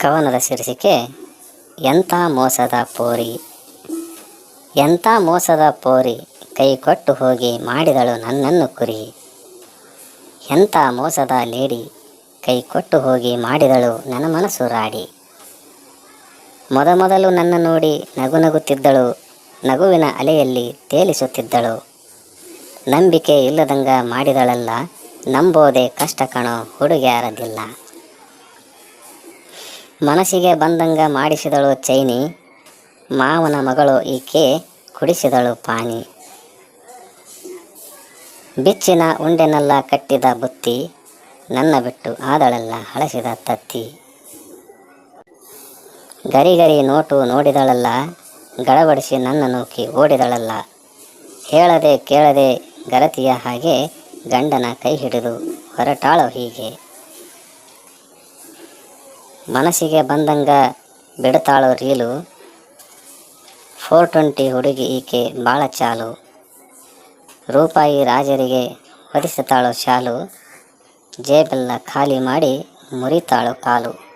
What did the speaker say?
ಕವನದ ಶೀರ್ಷಿಕೆ, ಎಂಥ ಮೋಸದ ಪೋರಿ, ಎಂಥ ಮೋಸದ ಪೋರಿ, ಕೈ ಕೊಟ್ಟು ಹೋಗಿ ಮಾಡಿದಳು ನನ್ನನ್ನು ಕುರಿ, ಎಂಥ ಮೋಸದ ಲೇಡಿ, ಕೈ ಕೊಟ್ಟು ಹೋಗಿ ಮಾಡಿದಳು ನನ್ನ ಮನಸ್ಸು ರಾಡಿ. ಮೊದಮೊದಲು ನನ್ನ ನೋಡಿ ನಗು ನಗುತ್ತಿದ್ದಳು, ನಗುವಿನ ಅಲೆಯಲ್ಲಿ ತೇಲಿಸುತ್ತಿದ್ದಳು. ನಂಬಿಕೆ ಇಲ್ಲದಂಗ ಮಾಡಿದಳಲ್ಲ, ನಂಬೋದೆ ಕಷ್ಟ ಕಣೋ, ಹುಡುಗ್ಯಾರದಿಲ್ಲ. ಮನಸ್ಸಿಗೆ ಬಂದಂಗ ಮಾಡಿಸಿದಳು ಚೈನಿ, ಮಾವನ ಮಗಳು ಈಕೆ ಕುಡಿಸಿದಳು ಪಾನಿ. ಬಿಚ್ಚಿನ ಉಂಡೆನೆಲ್ಲ ಕಟ್ಟಿದ ಬುತ್ತಿ ನನ್ನ ಬಿಟ್ಟು ಆದಳೆಲ್ಲ ಹಳಸಿದ ತತ್ತಿ. ಗರಿ ಗರಿ ನೋಟು ನೋಡಿದಳಲ್ಲ, ಗಡಬಡಿಸಿ ನನ್ನ ನೂಕಿ ಓಡಿದಳಲ್ಲ. ಹೇಳದೆ ಕೇಳದೆ ಗರತಿಯ ಹಾಗೆ ಗಂಡನ ಕೈ ಹಿಡಿದು ಹೊರಟಾಳು ಹೀಗೆ. ಮನಸ್ಸಿಗೆ ಬಂದಂಗ ಬಿಡ್ತಾಳೋ ರೀಲು. ಫೋರ್ ಟ್ವೆಂಟಿ ಹುಡುಗಿ ಈಕೆ ಭಾಳ ಚಾಲು. ರೂಪಾಯಿ ರಾಜರಿಗೆ ಹೊದಿಸುತ್ತಾಳೋ ಶಾಲು. ಜೇಬೆಲ್ಲ ಖಾಲಿ ಮಾಡಿ ಮುರಿತಾಳು ಕಾಲು.